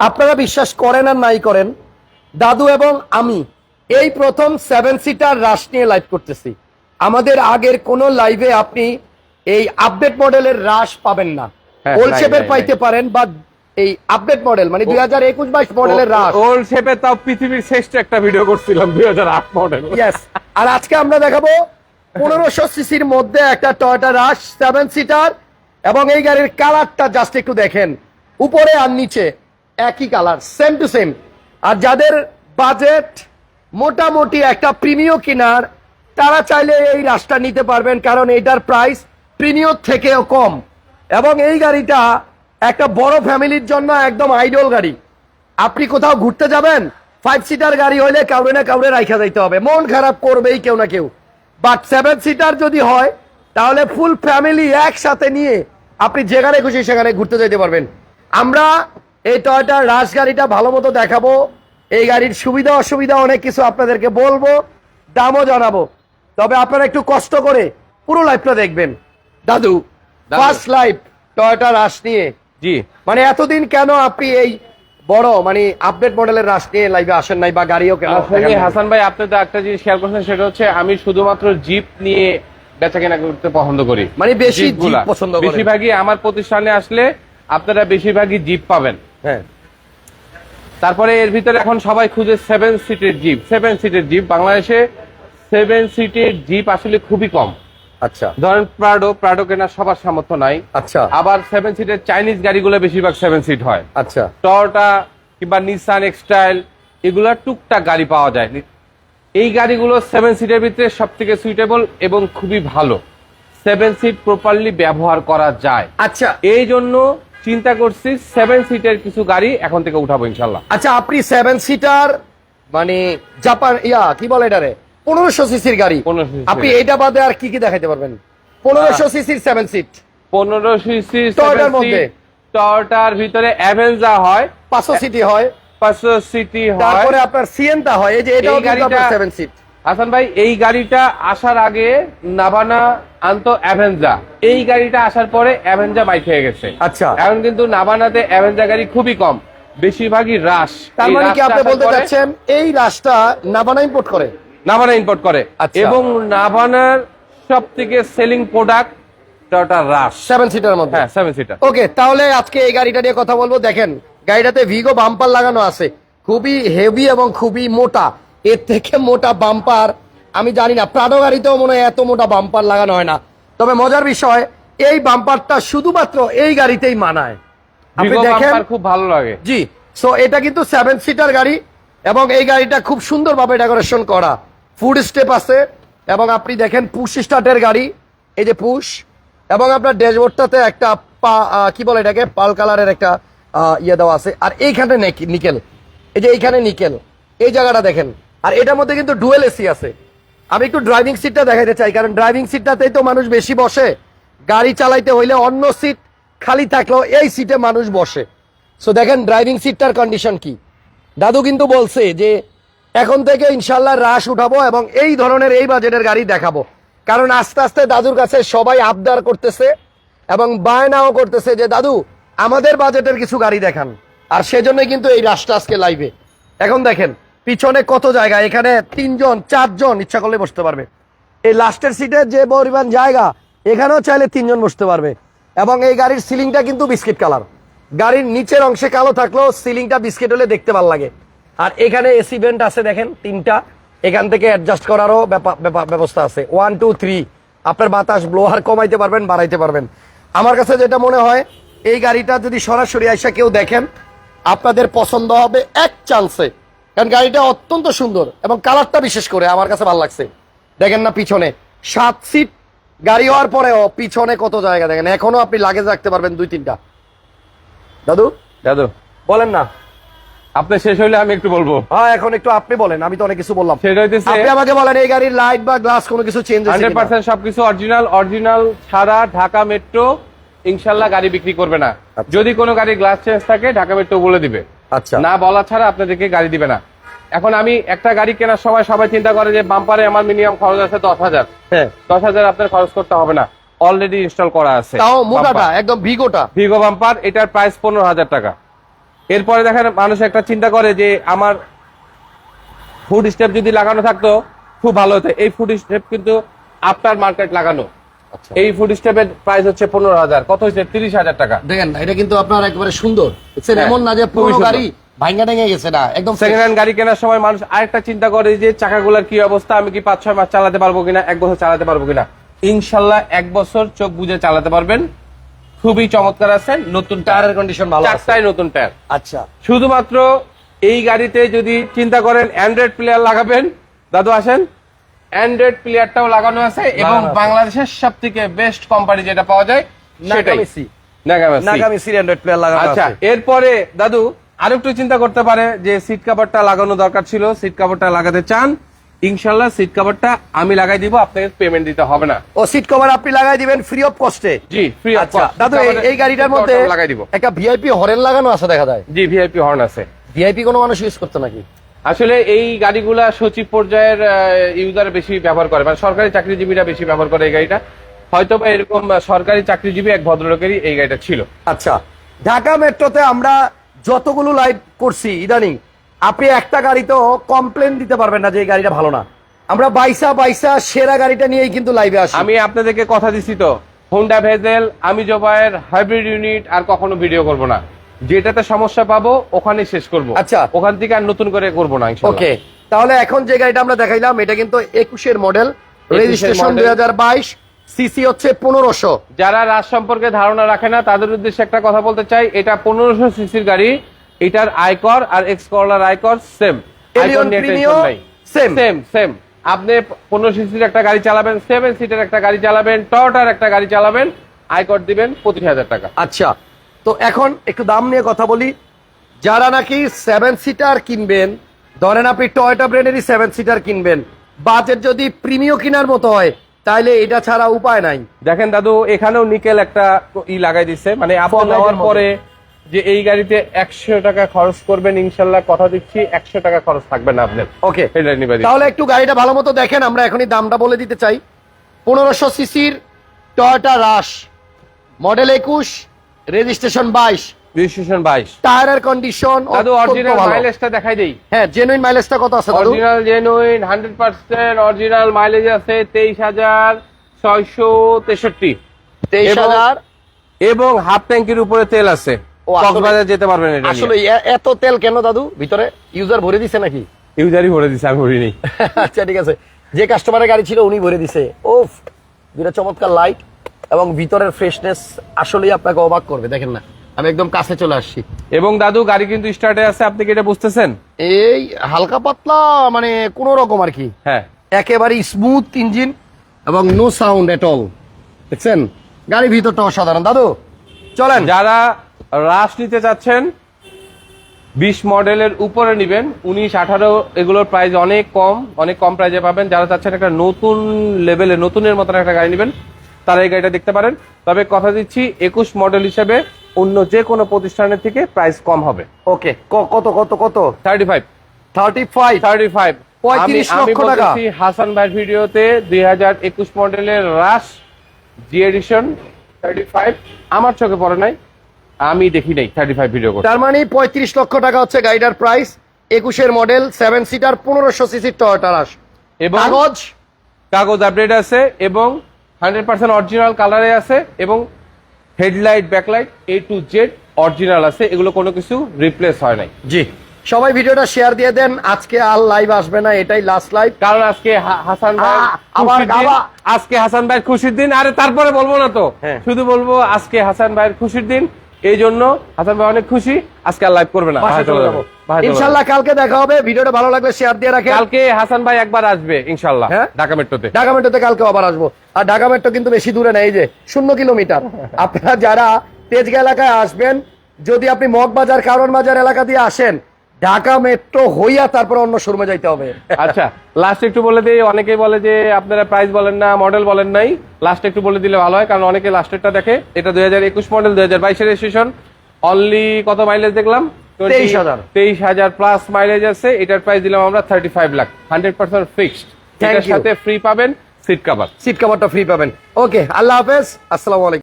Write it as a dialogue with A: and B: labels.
A: আপনারা বিশ্বাস করেন আর নাই করেন দাদু এবং আমি এই প্রথম সেভেন সিটার রাশ নিয়ে লাইভ করতেছি। আমাদের আগের কোন লাইভে আপনি এই আপডেট মডেলের রাশ পাবেন না।
B: হ্যাঁ,
A: ওল্ড
B: right,
A: শেপের পাইতে পারেন বা এই আপডেট মডেল মানে দুই হাজার একুশ বাইশ মডেলের রাশ
B: ওল্ড শেপে তাও পৃথিবীর শ্রেষ্ঠ একটা ভিডিও করছিলাম দুই হাজার আট মডেল
A: ইয়েস আর আজকে আমরা দেখাবো পনেরোশো সিসির মধ্যে একটা টয়টা রাশ সেভেন সিটার এবং এই গাড়ির কালারটা জাস্ট একটু দেখেন উপরে আর নিচে। একই কালার সেম টু সেম আর যাদের বাজেট মোটামুটি একটা প্রিমিয় কিনার, তারা চাইলে এই রাশটা নিতে পারবেন, কারণ এটার প্রাইস প্রিমিয়র থেকেও কম। এবং এই গাড়িটা একটা বড় ফ্যামিলির জন্য একদম আইডল গাড়ি। আপনি কোথাও ঘুরতে যাবেন ফাইভ সিটার গাড়ি হলে কাউরে না কাউরে রাইখা যাইতে হবে। মন খারাপ করবেই কেউ না কেউ। বাট সেভেন সিটার যদি হয়, তাহলে ফুল ফ্যামিলি একসাথে নিয়ে আপনি যেখানে খুশি সেখানে ঘুরতে যেতে পারবেন। আমরা এই টয়টা রাশ গাড়িটা ভালো মতো দেখাবো। এই গাড়ির সুবিধা অসুবিধা অনেক কিছু আপনাদেরকে বলব দামও জানাব। তবে আপনারা একটু কষ্ট করে পুরো লাইফটা দেখবেন। দাদু। ফার্স্ট লাইফ টয়টা রাশ নিয়ে।
B: জি।
A: মানে এতদিন কেন আপনি এই বড় মানে আপডেট মডেলের রাশ নিয়ে লাইভে আসেন নাই বা গাড়িও কেন
B: আসলে হাসান ভাই আপনি তো একটা জিনিস খেয়াল করছেন সেটা হচ্ছে আমি শুধুমাত্র জিপ নিয়ে বেচা কেনা করতে পছন্দ করি।
A: মানে বেশি। জিপ পছন্দ করেন।
B: বেশিরভাগই আমার প্রতিষ্ঠানে আসলে আপনারা বেশিরভাগই জিপ পাবেন।
A: হ্যাঁ।
B: তারপরে এর ভিতরে এখন সবাই খুঁজে সেভেন সিটের জিপ সেভেন সিটের জিপ বাংলাদেশে সেভেন সিটের জিপ আসলে খুবই কম।
A: আচ্ছা।
B: ধরেন প্রাডো প্রাডো কেনার সবার সামর্থ্য নাই।
A: আচ্ছা।
B: আবার সেভেন সিটের চাইনিজ গাড়িগুলো বেশিরভাগ সেভেন সিট হয়।
A: আচ্ছা।
B: টয়োটা কিংবা নিসান এক্সটাইল এগুলা টুকটাক গাড়ি পাওয়া যায়। এই গাড়িগুলো সেভেন সিটের ভিতরে সব থেকে সুইটেবল এবং খুবই ভালো। সেভেন সিট প্রপারলি ব্যবহার করা যায়।
A: আচ্ছা।
B: এই জন্য চিন্তা করছি সেভেন সিটের কিছু গাড়ি এখন থেকে উঠাবো ইনশাল্লাহ
A: আচ্ছা আপনি সেভেন সিটার মানে জাপান ইয়া কি বলে এটারে? পনেরোশো সিসির গাড়ি।
B: 1500
A: আপনি। এইটা বাদে আর কি কি দেখাইতে পারবেন? পনেরোশো সিসির সেভেন সিট
B: পনেরো সিসি
A: টয়োটার মধ্যে?
B: টয়োটার ভিতরে অ্যাভেঞ্জা হয়।
A: পাঁচশো সিটি হয়।
B: পাঁচশো সিটি হয়।
A: তারপরে আপনার সিএনটা হয়। এই যে এটাও
B: গাড়িটা-
A: সেভেন সিট
B: হাসান ভাই এই গাড়িটা আসার আগে নাভানা আনতো অ্যাভেঞ্জা। এই গাড়িটা আসার পরে অ্যাভেঞ্জা বাইক হয়ে গেছে।
A: আচ্ছা।
B: এখন কিন্তু নাভানাতে অ্যাভেঞ্জা গাড়ি খুবই কম। বেশিরভাগই রাশ।
A: তার মানে কি আপনি বলতে চাচ্ছেন এই রাশটা নাবানা ইম্পোর্ট করে?
B: নাভানা ইম্পোর্ট করে।
A: আচ্ছা।
B: এবং নাভানার সব থেকে selling product Toyota Rush
A: seven seater মধ্যে?
B: হ্যাঁ সেভেন সিটার
A: ওকে তাহলে আজকে এই গাড়িটা নিয়ে কথা বলব। দেখেন গাড়িটাতে ভিগো বাম্পার লাগানো আছে। খুবই হেভি এবং খুবই মোটা। এর থেকে মোটা বাম্পার আমি জানি না প্রাডো গাড়িতেও মনে হয় এত মোটা বাম্পার লাগানো হয় না। তবে মজার বিষয় এই বাম্পারটা শুধুমাত্র এই গাড়িতেই মানায়। আপনি দেখেন
B: খুব ভালো লাগে।
A: জি সো এটা কিন্তু সেভেন সিটার গাড়ি এবং এই গাড়িটা খুব সুন্দরভাবে ডেকোরেশন করা। ফুড স্টেপ আছে এবং আপনি দেখেন পুশ স্টার্টের গাড়ি এই যে পুশ এবং আপনার ড্যাশবোর্ডটাতে একটা পা- কি বলে এটাকে? পাল কালারের একটা আহ, ইয়ে দেওয়া আছে। আর এইখানে নেকি- নিকেল এই যে এইখানে নিকেল এই জায়গাটা দেখেন। আর এটার মধ্যে কিন্তু ডুয়েল এসি আছে। আমি একটু ড্রাইভিং সিটটা দেখাতে চাই, কারণ ড্রাইভিং সিটটাতেই তো মানুষ বেশি বসে। গাড়ি চালাইতে হইলে অন্য সিট খালি থাকলেও এই সিটে মানুষ বসে। সো দেখেন, ড্রাইভিং সিটটার কন্ডিশন কি। দাদু কিন্তু বলছে যে, এখন থেকে ইনশাল্লাহ রাশ উঠাবো এবং এই ধরনের এই বাজেটের গাড়ি দেখাবো। কারণ আস্তে আস্তে দাদুর কাছে সবাই আবদার করতেছে এবং বায়নাও করতেছে যে, দাদু, আমাদের বাজেটের কিছু গাড়ি দেখান। আর সেজন্যই কিন্তু এই রাশটা আজকে লাইভে এখন দেখেন পিছনে কত জায়গা? এখানে তিনজন, চারজন ইচ্ছা করলে বসতে পারবে। এই লাস্টের সিটে যে পরিমাণ জায়গা, এখানেও চাইলে তিনজন বসতে পারবে। এবং এই গাড়ির সিলিংটা কিন্তু বিস্কিট কালার গাড়ির নিচের অংশে কালো থাকলেও সিলিংটা বিস্কিট হলে দেখতে ভালো লাগে। আর এখানে এসি ভেন্ট আছে দেখেন, তিনটা। এখান থেকে অ্যাডজাস্ট করারও ব্যবস্থা আছে। ওয়ান টু থ্রি আপনার বাতাস ব্লোয়ার কমাইতে পারবেন, বাড়াইতে পারবেন। আমার কাছে যেটা মনে হয়, এই গাড়িটা যদি সরাসরি আইসা কেউ দেখেন, আপনাদের পছন্দ হবে এক চান্সে কারণ গাড়িটা অত্যন্ত সুন্দর এবং কালারটা বিশেষ করে আমার কাছে ভালো লাগছে। দেখেন না পিছনে। সাত সিট গাড়ি হওয়ার পরেও পিছনে কত জায়গা দেখেন। এখনও আপনি লাগেজ রাখতে পারবেন দুই তিনটা। দাদু?
B: দাদু।
A: বলেন না।
B: আপনি শেষ হইলে আমি একটু বলব।
A: হ্যাঁ এখন একটু আপনি বলেন আমি তো অনেক কিছু বললাম।
B: সেটা হইতেছে।
A: আপনি আমাকে বলেন এই গাড়ির লাইট বা গ্লাস কোনো কিছু চেঞ্জ হয়েছে
B: হান্ড্রেড
A: কিনা?
B: পার্সেন্ট সবকিছু অরিজিনাল অরিজিনাল ছাড়া ঢাকা মেট্রো ইনশাল্লাহ গাড়ি বিক্রি করবে না।
A: আচ্ছা।
B: যদি কোনো গাড়ি গ্লাস চেঞ্জ থাকে ঢাকা মেট্রো বলে দিবে।
A: আচ্ছা।
B: না বলা ছাড়া আপনাদেরকে গাড়ি দিবে না। এখন আমি একটা গাড়ি কেনার সময় সবাই চিন্তা করে যে বাম্পারে আমার মিনিমাম খরচ আছে দশ হাজার।
A: হ্যাঁ।
B: দশ হাজার আপনার খরচ করতে হবে না। অলরেডি ইনস্টল করা আছে।
A: তাও মোটাটা একদম ভিগোটা।
B: ভিগো বাম্পার এটার প্রাইস পনেরো হাজার টাকা। এরপরে দেখেন মানুষ একটা চিন্তা করে যে আমার ফুড স্টেপ যদি লাগানো থাকতো খুব ভালো হতো। এই ফুড স্টেপ কিন্তু আফটার মার্কেট লাগানো। এই ফুড স্টেপের প্রাইস হচ্ছে পনেরো হাজার। কত হচ্ছে তিরিশ হাজার টাকা।
A: দেখেন এটা কিন্তু আপনার একবারে সুন্দর।
B: হ্যাঁ,
A: এমন না যে পুরো গাড়ি ভাঙ্গা ভেঙে গেছে না একদম
B: সেকেন্ড হ্যান্ড গাড়ি কেনার সময় মানুষ আরেকটা চিন্তা করে যে চাকাগুলোর কি অবস্থা? আমি কি পাঁচ ছয় মাস চালাতে পারব কিনা? এক বছর চালাতে পারব কিনা? ইনশাল্লাহ এক বছর চোখ বুঝে চালাতে পারবেন। খুবই চমৎকার আছে। নতুন
A: টায়ারের কন্ডিশন ভালো আছে।
B: চারটায় নতুন টায়ার
A: আচ্ছা।
B: শুধুমাত্র এই গাড়িতে যদি চিন্তা করেন অ্যান্ড্রয়েড প্লেয়ার লাগাবেন। দাদু আসেন। অ্যান্ড্রয়েড প্লেয়ারটাও লাগানো আছে এবং বাংলাদেশের সব থেকে বেস্ট কোম্পানি যেটা পাওয়া যায় সেটাই।
A: নাগামিসি নাগামি সি হান্ড্রেড প্লেয়ার লাগানো
B: আচ্ছা এরপরে দাদু আরেকটু চিন্তা করতে পারে যে সিট কাভারটা লাগানো দরকার ছিল সিট কাভারটা লাগাতে চান। ইনশাল্লাহ সিট কাভারটা আমি লাগাই দিব আপনাকে পেমেন্ট দিতে হবে না।
A: ও সিট কভার আপনি লাগাই দিবেন ফ্রি অফ কস্টে
B: জি ফ্রি
A: আচ্ছা দাদু এই- এই গাড়িটার মধ্যে
B: লাগাই দিব।
A: একটা ভিআইপি হরেন লাগানো আছে দেখা যায়?
B: জি ভিআইপি হর্ন আছে।
A: ভিআইপি কোনো মানুষ ইউজ করতে নাকি?
B: আসলে এই গাড়িগুলা সচিব পর্যায়ের ইউজার বেশি ব্যবহার করে মানে সরকারি চাকরিজীবীরা বেশি ব্যবহার করে এই গাড়িটা। হয়তো বা এরকম সরকারি চাকরিজীবী এক ভদ্রলোকেরই এই গাড়িটা ছিল।
A: আচ্ছা ঢাকা মেট্রোতে আমরা যতগুলো লাইভ করছি ইদানিং আপনি একটা গাড়িতেও কমপ্লেন দিতে পারবেন না যে এই গাড়িটা ভালো না। আমরা বাইসা বাইসা সেরা গাড়িটা নিয়েই কিন্তু লাইভে আসি।
B: আমি আপনাদেরকে কথা দিছি তো হোন্ডা ভেজেল আমি জবায়ের হাইব্রিড ইউনিট আর কখনো ভিডিও করব না। যেটাতে সমস্যা পাবো ওখানে শেষ করব।
A: আচ্ছা।
B: ওখান থেকে আর নতুন করে করব না
A: ওকে তাহলে এখন যে গাড়িটা আমরা দেখাইলাম এটা কিন্তু একুশের মডেল রেজিস্ট্রেশন দুই হাজার বাইশ সিসি হচ্ছে পনেরোশো।
B: যারা রাজ সম্পর্কে ধারণা রাখে না তাদের উদ্দেশ্যে একটা কথা বলতে চাই এটা পনেরোশো সিসির গাড়ি এটার আয়কর আর এক্স করলার আয়কর সেম
A: Premio
B: সেম সেম আপনি পনেরো সিসির একটা গাড়ি চালাবেন সেভেন সিটের একটা গাড়ি চালাবেন টয়টার একটা গাড়ি চালাবেন আয়কর দিবেন পঁচিশ হাজার টাকা।
A: আচ্ছা তো এখন একটু দাম নিয়ে কথা বলি। যারা নাকি সেভেন সিটার কিনবেন ধরেন আপনি টয়টা ব্র্যান্ডেরই সেভেন সিটার কিনবেন বাজেট যদি প্রিমিয় কেনার মতো হয় তাহলে এটা ছাড়া উপায় নাই।
B: দেখেন দাদু এখানেও নিকেল একটা ই লাগাই দিচ্ছে মানে আপনি নেওয়ার পরে যে এই গাড়িতে একশো টাকা খরচ করবেন ইনশাল্লাহ কথা দিচ্ছি একশো টাকা খরচ থাকবে না আপনার।
A: ওকে। তাহলে একটু গাড়িটা ভালো মতো দেখেন আমরা এখনই দামটা বলে দিতে চাই। পনেরোশো সিসির টয়টা রাশ মডেল একুশ রেজিস্ট্রেশন বাইশ।
B: রেজিস্ট্রেশন বাইশ।
A: টায়ারের কন্ডিশন
B: দাদু অরিজিনাল মাইলেজটা দেখাই দেই।
A: হ্যাঁ জেনুইন মাইলেজটা কত আছে দাদু?
B: Original genuine hundred percent original mileage আছে তেইশ হাজার ছয়শো তেষট্টি।
A: তেইশ
B: এবং- হাফ ট্যাঙ্কির উপরে তেল আছে। কক্সবাজার যেতে পারবেন এটা
A: আসলে এত তেল কেন দাদু? ভিতরে ইউজার ভরে দিছে নাকি?
B: ইউজারই ভরে দিছে আমি ভরিনি।
A: আচ্ছা ঠিক আছে। যে কাস্টমারের গাড়ি ছিল উনি ভরে দিছে। ও দুটা চমৎকার লাইট এবং ভিতরের ফ্রেশনেস আসলেই আপনাকে অবাক করবে দেখেন না। আমি একদম কাছে চলে আসছি।
B: এবং দাদু গাড়ি কিন্তু স্টার্টে আছে আপনি কি এটা বুঝতেছেন?
A: এই হালকা পাতলা মানে কোন রকম আর কি।
B: হ্যাঁ।
A: একেবারে স্মুথ ইঞ্জিন এবং নো সাউন্ড এট অল দেখছেন? গাড়ির ভিতরটা অসাধারণ। দাদু চলেন।
B: যারা রাশ নিতে চাচ্ছেন বিশ মডেলের উপরে নিবেন উনিশ আঠারো এগুলোর প্রাইস অনেক কম অনেক কম প্রাইজে পাবেন। যারা চাচ্ছেন একটা নতুন লেভেলে নতুনের মতন একটা গাড়ি নেবেন তারা এই গাড়িটা দেখতে পারেন। তবে কথা দিচ্ছি একুশ মডেল হিসেবে অন্য যে কোনো প্রতিষ্ঠানের থেকে প্রাইস কম হবে।
A: ওকে কত কত কত?
B: Thirty five
A: thirty five
B: thirty five
A: 35
B: আমি
A: লক্ষ টাকা।
B: হাসান ভাইয়ের ভিডিওতে দুই হাজার একুশ মডেলের Rush G edition thirty five আমার চোখে পড়ে নাই আমি দেখি নাই থার্টি ফাইভ ভিডিও
A: তার মানে পঁয়ত্রিশ লক্ষ টাকা হচ্ছে গাড়িটার প্রাইস একুশের মডেল সেভেন সিটার পনেরোশো সিসির টয়টা
B: এবং
A: কাগজ?
B: কাগজ আপডেট আছে এবং হান্ড্রেড পার্সেন্ট অরিজিনাল কালারে আছে এবং headlight backlight A to Z original আছে এগুলো কোনো কিছু রিপ্লেস হয় নাই।
A: জি। সবাই ভিডিওটা শেয়ার দিয়ে দেন আজকে আর লাইভ আসবে না এটাই লাস্ট লাইভ
B: কারণ আজকে হাসান ভাই
A: আ- আবার
B: আজকে হাসান ভাইয়ের খুশির দিন আরে তারপরে বলব না তো।
A: হ্যাঁ।
B: শুধু বলব আজকে হাসান ভাইয়ের খুশির দিন এই জন্য হাসান ভাই অনেক খুশি আজকে আর লাইভ করবে না।
A: ইনশাল্লাহ কালকে দেখা হবে। ভিডিওটা ভালো লাগলে শেয়ার দিয়ে রাখেন।
B: কালকে হাসান ভাই একবার আসবে ইনশাল্লাহ
A: হ্যাঁ?
B: ঢাকা মেট্রোতে।
A: ঢাকা মেট্রোতে কালকে আবার আসব। আর ঢাকা মেট্রো কিন্তু বেশি দূরে নেই যে শূন্য কিলোমিটার। আপনারা যারা তেজগা এলাকায় আসবেন যদি আপনি মগবাজার কারণ বাজার এলাকা দিয়ে আসেন ঢাকা মেট্রো হইয়া তারপর অন্য শোরুমে যাইতে হবে।
B: আচ্ছা লাস্ট একটু বলে দিই অনেকেই বলে যে আপনারা প্রাইস বলেন না মডেল বলেন নাই। লাস্ট একটু বলে দিলে ভালো হয় কারণ অনেকে লাস্টেরটা দেখে। এটা দুই হাজার একুশ মডেল দুই হাজার বাইশের রেজিস্ট্রেশন অনলি কত মাইলেজ দেখলাম?
A: 23,000
B: তেইশ হাজার। প্লাস মাইলেজ আছে এটার প্রাইস দিলাম আমরা thirty five lakh hundred percent fixed এটার সাথে ফ্রি পাবেন সিট কাভার
A: সিট কাভারটা ফ্রি পাবেন। ওকে আল্লাহ হাফেজ আসসালামু আলাইকুম।